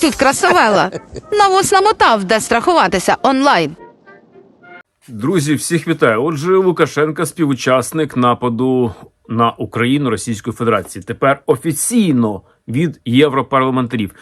Тут красавела. Навоз намотав, де страхуватися онлайн. Друзі, всіх вітаю. Отже, Лукашенка співучасник нападу на Україну Російської Федерації. Тепер офіційно від європарламентарів.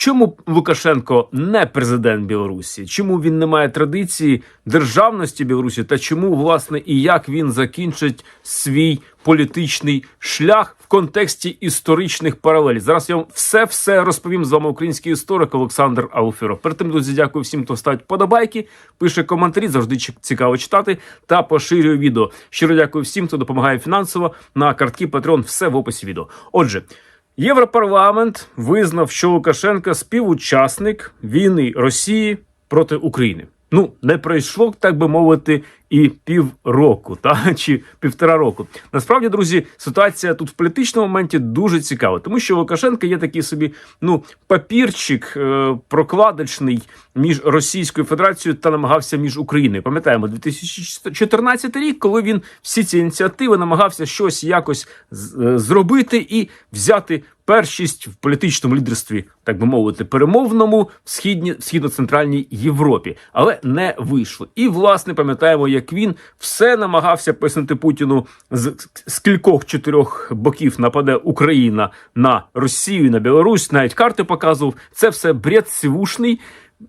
Чому Лукашенко не президент Білорусі? Чому він не має традиції державності Білорусі? Та чому власне і як він закінчить свій політичний шлях в контексті історичних паралелей? Зараз я вам все все розповім з вами український історик Олександр Ауфіров. Перед тим, друзі, дякую всім, хто ставить подобайки, пише коментарі. Завжди цікаво читати та поширює відео. Щиро дякую всім, хто допомагає фінансово на картки Patreon. Все в описі відео. Отже. Європарламент визнав, що Лукашенка співучасник війни Росії проти України. Ну не пройшло, так би мовити, і півроку, та чи півтора року. Насправді, друзі, ситуація тут в політичному моменті дуже цікава, тому що Лукашенка є такий собі ну папірчик е, прокладочний між Російською Федерацією та намагався між Україною. Пам'ятаємо 2014 рік, коли він всі ці ініціативи намагався щось якось е, зробити і взяти першість в політичному лідерстві, так би мовити, перемовному в східні східно-центральній Європі, але не вийшло. І власне пам'ятаємо, як він все намагався пояснити Путіну з, з кількох чотирьох боків нападе Україна на Росію, на Білорусь, навіть карти показував. Це все бред сивушний.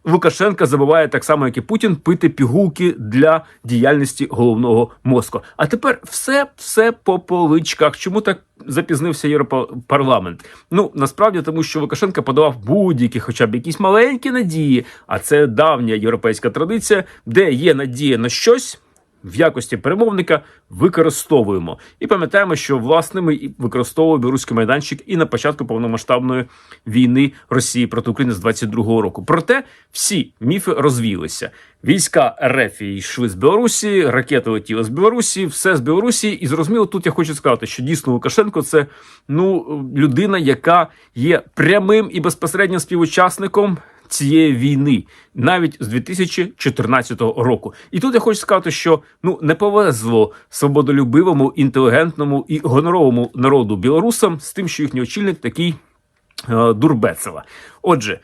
Лукашенка забуває так само, як і Путін, пити пігулки для діяльності головного мозку. А тепер все, все по поличках. Чому так запізнився Європарламент? Ну насправді тому, що Лукашенка подавав будь-які, хоча б якісь маленькі надії. А це давня європейська традиція, де є надія на щось. В якості перемовника використовуємо і пам'ятаємо, що власне ми використовували білоруський майданчик і на початку повномасштабної війни Росії проти України з 22-го року. Проте всі міфи розвіялися. Війська РФ йшли з Білорусі, ракети летіли з Білорусі, все з Білорусі. І зрозуміло, тут я хочу сказати, що дійсно Лукашенко це ну людина, яка є прямим і безпосередньо співучасником цієї війни навіть з 2014 року. І тут я хочу сказати, що ну не повезло свободолюбивому, інтелігентному і гоноровому народу білорусам з тим, що їхній очільник такий е, Дурбецева. Отже.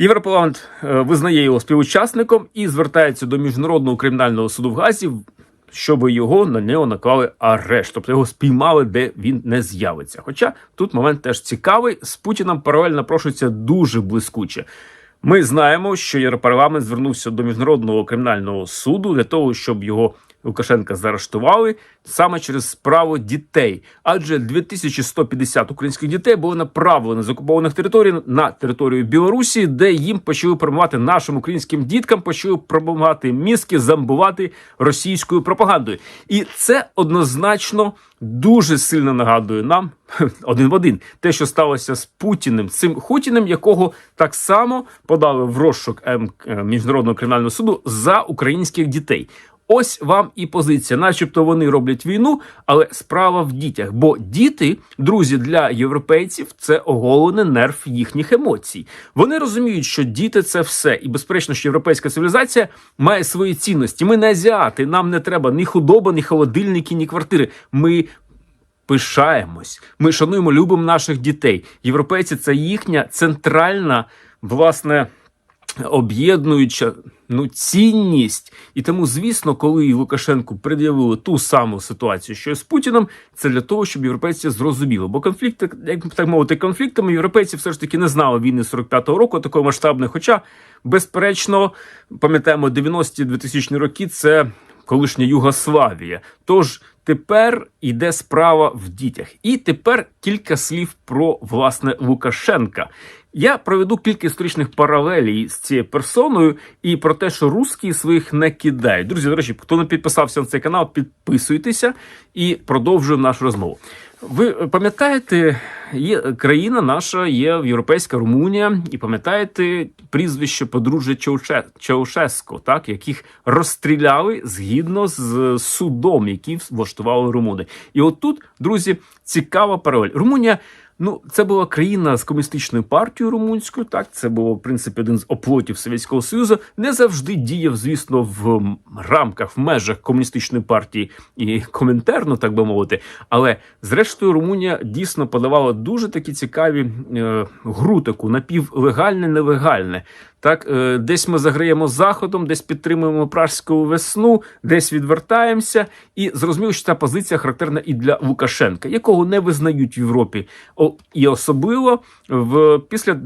Європарламент е, визнає його співучасником і звертається до міжнародного кримінального суду в Газі, щоб його на нього наклали арешт, тобто його спіймали, де він не з'явиться. Хоча тут момент теж цікавий. З Путіном паралель напрошується дуже блискуче. Ми знаємо, що Європарламент звернувся до міжнародного кримінального суду для того, щоб його Лукашенка заарештували саме через справу дітей. Адже 2150 українських дітей були направлені з окупованих територій на територію Білорусі, де їм почали промивати нашим українським діткам, почали промивати мізки, замбувати російською пропагандою. І це однозначно дуже сильно нагадує нам один в один те, що сталося з Путіним, цим Хутіним, якого так само подали в розшук е, міжнародного кримінального суду за українських дітей. Ось вам і позиція, начебто вони роблять війну, але справа в дітях. Бо діти, друзі, для європейців це оголений нерв їхніх емоцій. Вони розуміють, що діти це все, і безперечно, що європейська цивілізація має свої цінності. Ми не азіати, нам не треба ні худоба, ні холодильники, ні квартири. Ми пишаємось. Ми шануємо, любимо наших дітей. Європейці це їхня центральна, власне, об'єднуюча ну, цінність. І тому, звісно, коли Лукашенку пред'явили ту саму ситуацію, що і з Путіном, це для того, щоб європейці зрозуміли. Бо конфлікти, як так мовити, конфліктами європейці все ж таки не знали війни 45-го року, такої масштабної. Хоча, безперечно, пам'ятаємо, 90-ті 2000 роки це колишня Югославія. Тож тепер іде справа в дітях. І тепер кілька слів про власне Лукашенка. Я проведу кілька історичних паралелей з цією персоною і про те, що русські своїх не кидають. Друзі, до речі, хто не підписався на цей канал, підписуйтеся і продовжуємо нашу розмову. Ви пам'ятаєте, є країна наша, є європейська Румунія, і пам'ятаєте прізвище подружжя Чауше, Чаушеско, так яких розстріляли згідно з судом, який влаштували румуни. І от тут, друзі, цікава паралель. Румунія Ну, це була країна з комуністичною партією румунською. Так, це було в принципі один з оплотів Совєтського Союзу. Не завжди діяв, звісно, в рамках, в межах комуністичної партії і коментарно, так би мовити. Але зрештою, Румунія дійсно подавала дуже такі цікаві е, гру таку напівлегальне, нелегальне. Так, е, десь ми заграємо заходом, десь підтримуємо пражську весну, десь відвертаємося. І зрозуміло, що ця позиція характерна і для Лукашенка, якого не визнають в Європі. І особливо в після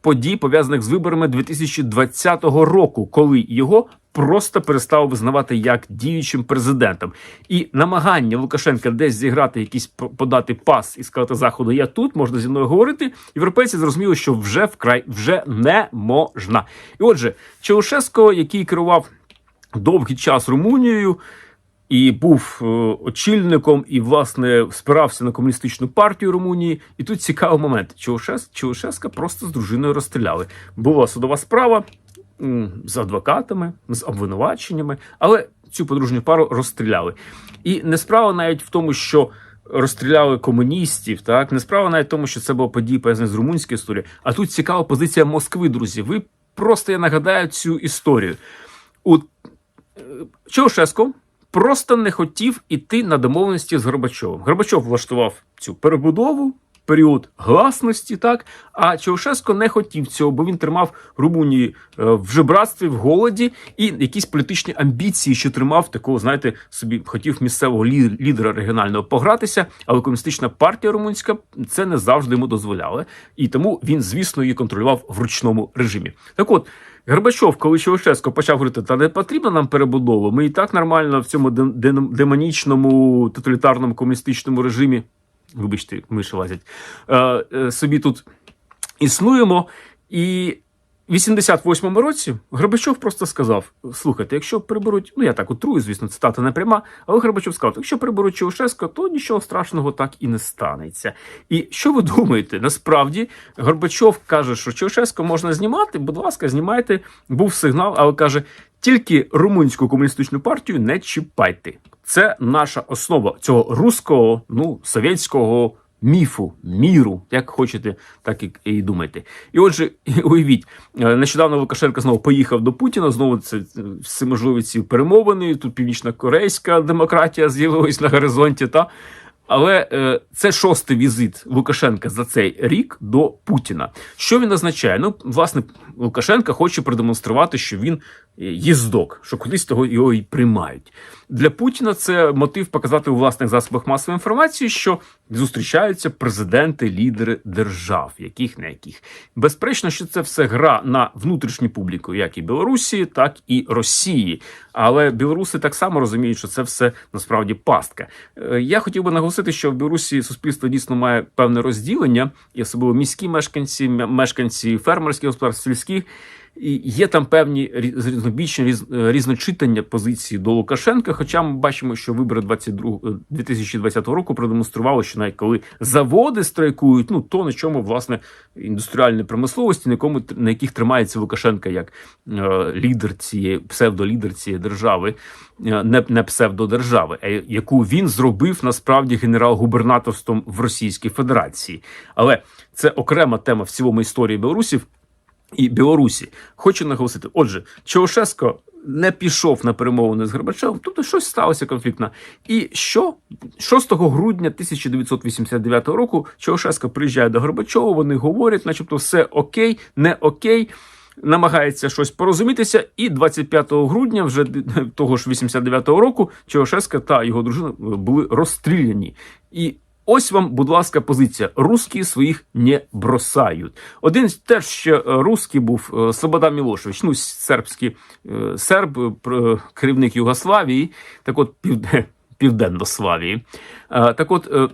подій, пов'язаних з виборами 2020 року, коли його просто перестав визнавати як діючим президентом. І намагання Лукашенка десь зіграти якийсь по- подати пас і сказати заходу, я тут можна зі мною говорити. Європейці зрозуміли, що вже вкрай вже не можна. І отже, Чаушеско, який керував довгий час Румунією. І був е, очільником, і власне спирався на комуністичну партію Румунії. І тут цікавий момент: Чаушес, Чаушеска просто з дружиною розстріляли. Була судова справа з адвокатами, з обвинуваченнями, але цю подружню пару розстріляли. І не справа навіть в тому, що розстріляли комуністів, так не справа навіть в тому, що це була подія пов'язана з румунською історією. А тут цікава позиція Москви, друзі. Ви просто я нагадаю цю історію. У Чаушеско просто не хотів іти на домовленості з Горбачовим. Горбачов влаштував цю перебудову. Період гласності, так а Чаушеско не хотів цього, бо він тримав Румунії е, в жебратстві, в голоді і якісь політичні амбіції, що тримав такого, знаєте, собі хотів місцевого лідера регіонального погратися, але комуністична партія румунська це не завжди йому дозволяла, і тому він, звісно, її контролював в ручному режимі. Так от. Горбачов, коли Чаушеско почав говорити, та не потрібна нам перебудова. Ми і так нормально в цьому дем- дем- демонічному тоталітарному комуністичному режимі, вибачте, миші лазять, е, е, собі тут існуємо. І в 88-му році Горбачов просто сказав: слухайте, якщо приберуть, ну я так утрую, звісно, цитата не пряма, але Горбачов сказав, якщо приберуть Чаушеско, то нічого страшного так і не станеться. І що ви думаєте? Насправді Горбачов каже, що Чаушеско можна знімати, будь ласка, знімайте. Був сигнал, але каже: тільки румунську комуністичну партію не чіпайте. Це наша основа цього руського, ну совєтського міфу, міру, як хочете, так і, і думайте. І отже, уявіть, е, нещодавно Лукашенко знову поїхав до Путіна. Знову це е, всі можливі ці перемовини. Тут північно-корейська демократія з'явилась на горизонті. Та але е, це шостий візит Лукашенка за цей рік до Путіна. Що він означає? Ну, власне, Лукашенко хоче продемонструвати, що він їздок, що кудись того його і приймають. Для Путіна це мотив показати у власних засобах масової інформації, що зустрічаються президенти, лідери держав, яких не яких. Безперечно, що це все гра на внутрішню публіку, як і Білорусі, так і Росії. Але білоруси так само розуміють, що це все насправді пастка. Е, Я хотів би наголосити, що в Білорусі суспільство дійсно має певне розділення, і особливо міські мешканці, мешканці фермерських господарств, сільських. Є там певні різнобічні різ, е, різночитання позиції до Лукашенка. Хоча ми бачимо, що вибори 22, е, 2020 року продемонстрували, що навіть коли заводи страйкують, ну то на чому власне індустріальної промисловості, на якому на яких тримається Лукашенка як е, лідер цієї псевдолідер цієї держави, е, не, не псевдодержави, а яку він зробив насправді генерал-губернаторством в Російській Федерації. Але це окрема тема в цілому історії білорусів і Білорусі. Хочу наголосити. Отже, Чаушеско не пішов на перемовини з Горбачевим, тобто щось сталося конфліктне. І що 6 грудня 1989 року Чаушеско приїжджає до Горбачова, вони говорять, начебто, все окей, не окей. Намагається щось порозумітися, і 25 грудня, вже того ж 89-го року, Чаушеско та його дружина були розстріляні. І Ось вам, будь ласка, позиція. Русські своїх не бросають. Один теж ще е, русський був е, Слобода Мілошевич, ну, сербський е, серб, керівник Югославії, так от півде- Південнославії. Так от.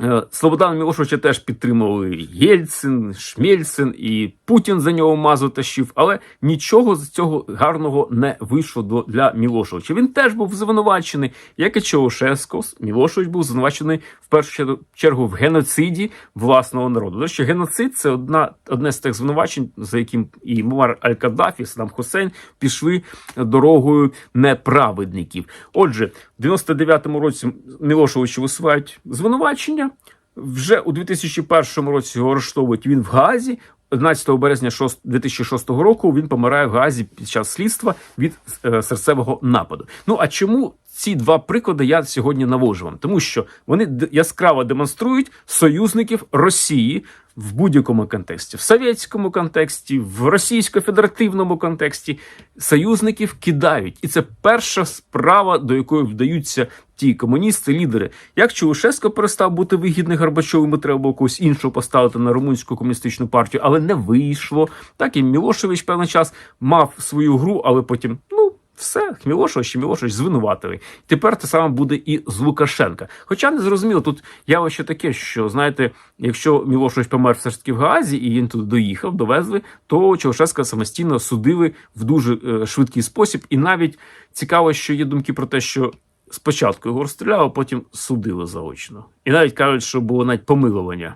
Е, Слободана Мілошевича теж підтримували Єльцин, Шмєльцин і Путін за нього мазу тащив, але нічого з цього гарного не вийшло для Мілошевича. Він теж був звинувачений, як і Чаушеско. Мілошевич був звинувачений в першу чергу- в геноциді власного народу. До речі, геноцид це одна одне з тих звинувачень, за яким і Муар Аль-Каддафі, Саддам Хусейн пішли дорогою неправедників. Отже, в 99-му році Мілошевичу висувають звинувачення. Вже у 2001 році його арештовують. Він в Гаазі. 11 березня 6 2006 року він помирає в Гаазі під час слідства від е, серцевого нападу. Ну а чому ці два приклади я сьогодні навожу вам? Тому що вони яскраво демонструють союзників Росії в будь-якому контексті, в совєтському контексті, в російсько-федеративному контексті. Союзників кидають, і це перша справа, до якої вдаються ті комуністи, лідери. Як Чаушеско перестав бути вигідний Горбачовим, і треба було когось іншого поставити на румунську комуністичну партію, але не вийшло. Так і Мілошевич певний час мав свою гру, але потім, ну. Все, Мілошевич чи Мілошевич звинуватили. Тепер те саме буде і з Лукашенка. Хоча не зрозуміло, тут явище таке, що знаєте, якщо Мілошевич помер все ж таки в Гаазі і він туди доїхав, довезли, то Чаушеска самостійно судили в дуже е, швидкий спосіб. І навіть цікаво, що є думки про те, що спочатку його розстріляли, а потім судили заочно. І навіть кажуть, що було навіть помилування.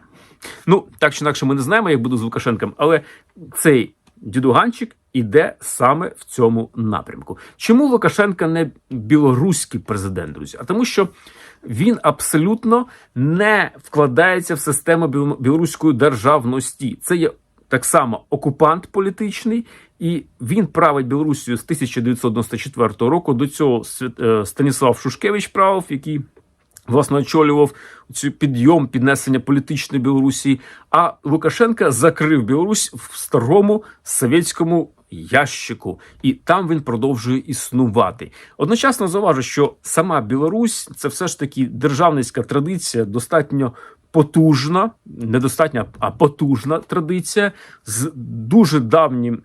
Ну, так чи інакше, ми не знаємо, як буде з Лукашенком, але цей дідуганчик іде саме в цьому напрямку. Чому Лукашенка не білоруський президент, друзі? А тому, що він абсолютно не вкладається в систему білоруської державності. Це є так само окупант політичний, і він править Білорусію з 1994 року. До цього е, Станіслав Шушкевич правив, який власне очолював цю підйом піднесення політичної Білорусі. А Лукашенка закрив Білорусь в старому совєтському ящику, і там він продовжує існувати. Одночасно зауважу, що сама Білорусь це все ж таки державницька традиція, достатньо. Потужна, недостатня, а потужна традиція з дуже давнім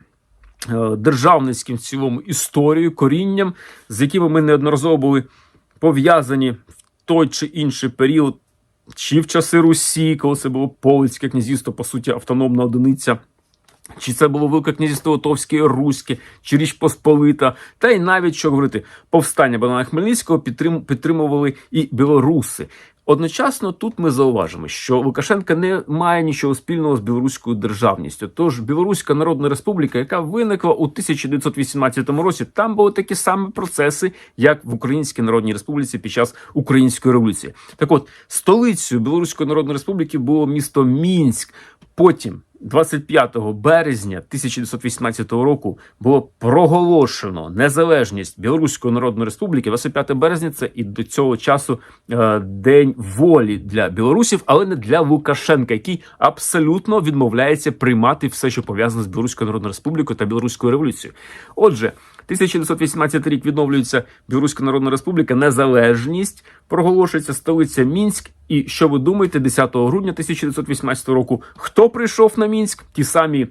е, державницьким цілому історією, корінням, з якими ми неодноразово були пов'язані в той чи інший період, чи в часи Русі, коли це було Полицьке князівство, по суті, автономна одиниця. Чи це було Велике князівство Литовське, Руське, чи Річ Посполита, та й навіть що говорити, повстання Богдана Хмельницького підтрим, підтримували і білоруси. Одночасно тут ми зауважимо, що Лукашенка не має нічого спільного з білоруською державністю. Тож Білоруська Народна Республіка, яка виникла у 1918 році, там були такі самі процеси, як в Українській Народній Республіці під час Української революції. Так от столицею Білоруської Народної Республіки було місто Мінськ. Потім 25 березня 1918 року було проголошено незалежність Білоруської Народної Республіки. 25 березня це і до цього часу е, день волі для білорусів, але не для Лукашенка, який абсолютно відмовляється приймати все, що пов'язане з Білоруською Народною Республікою та Білоруською революцією. Отже. 1918 рік відновлюється Білоруська Народна Республіка, незалежність проголошується столиця Мінськ. І що ви думаєте, 10 грудня 1918 року хто прийшов на Мінськ? Ті самі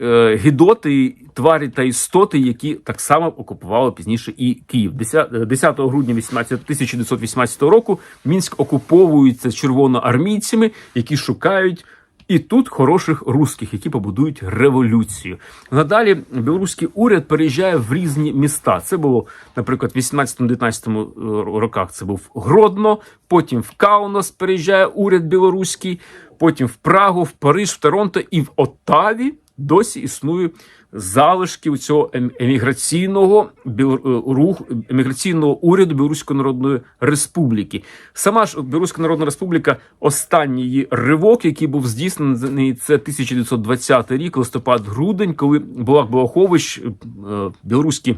е, гідоти, тварі та істоти, які так само окупували пізніше і Київ. 10, е, 10 грудня 18, 1918 року Мінськ окуповується червоноармійцями, які шукають. І тут хороших русських, які побудують революцію. Надалі білоруський уряд переїжджає в різні міста. Це було, наприклад, в 18-19 роках. Це був Гродно, потім в Каунас переїжджає уряд білоруський, потім в Прагу, в Париж, в Торонто і в Оттаві досі існує залишки цього ем- еміграційного е, руху еміграційного уряду Білоруської Народної Республіки. Сама ж Білоруська Народна Республіка, останній її ривок, який був здійснений, це 1920 рік, листопад-грудень, коли Булак Балахович, е, білоруський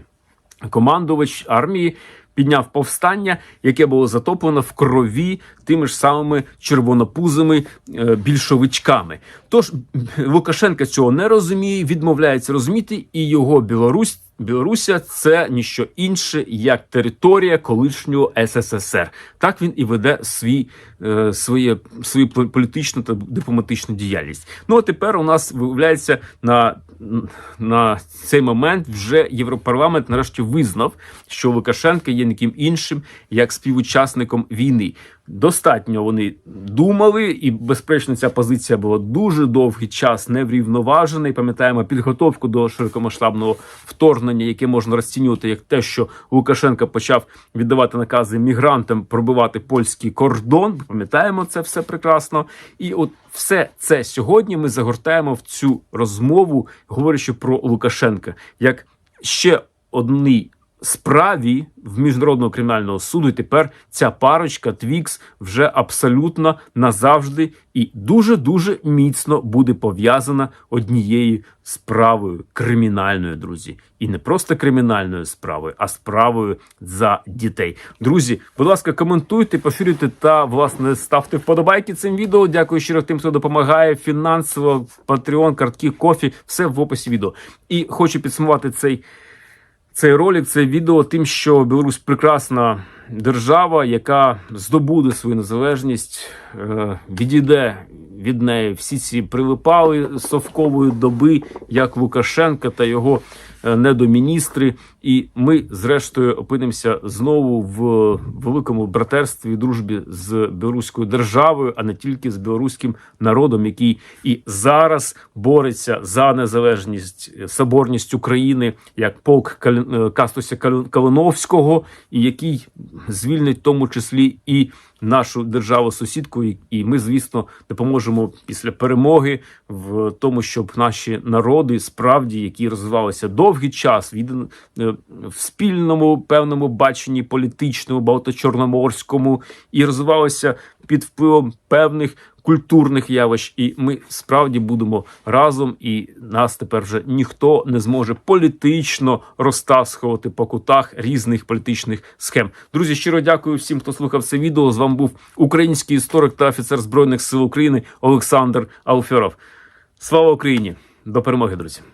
командувач армії. Підняв повстання, яке було затоплено в крові тими ж самими червонопузими е, більшовичками. Тож Лукашенка цього не розуміє, відмовляється розуміти, і його Білорусь. Білоруся це ніщо інше як територія колишнього СССР. Так він і веде свій, е, своє, свою політичну та дипломатичну діяльність. Ну а тепер у нас виявляється на, на цей момент вже Європарламент нарешті визнав, що Лукашенко є ніким іншим як співучасником війни. Достатньо вони думали, і безперечно, ця позиція була дуже довгий час неврівноважена. І пам'ятаємо підготовку до широкомасштабного вторгнення, яке можна розцінювати як те, що Лукашенко почав віддавати накази мігрантам пробивати польський кордон. Пам'ятаємо це все прекрасно. І от все це сьогодні ми загортаємо в цю розмову, говорячи про Лукашенка як ще одний справі в міжнародного кримінального суду. І тепер ця парочка Твікс вже абсолютно назавжди і дуже дуже міцно буде пов'язана однією справою кримінальною, друзі, і не просто кримінальною справою, а справою за дітей. Друзі, будь ласка, коментуйте, поширюйте та власне ставте вподобайки цим відео. Дякую щиро тим, хто допомагає фінансово, Patreon, картки, кофі, все в описі відео. І хочу підсумувати цей. Цей ролик, це відео тим, що Білорусь прекрасна держава, яка здобуде свою незалежність, е, відійде від неї. Всі ці прилипали совкової доби, як Лукашенка та його недоміністри. І ми, зрештою, опинимося знову в великому братерстві, дружбі з білоруською державою, а не тільки з білоруським народом, який і зараз бореться за незалежність, е, соборність України, як полк е, Кастуся Калиновського, і який звільнить в тому числі і нашу державу сусідку. І- ми, звісно, допоможемо після перемоги в тому, щоб наші народи справді, які розвивалися довгий час, від е, в спільному певному баченні політичному, багаточорноморському, і розвивалися під впливом певних культурних явищ. І ми справді будемо разом, і нас тепер вже ніхто не зможе політично розтаскувати по кутах різних політичних схем. Друзі, щиро дякую всім, хто слухав це відео. З вами був український історик та офіцер збройних сил України Олександр Алферов. Слава Україні! До перемоги, друзі!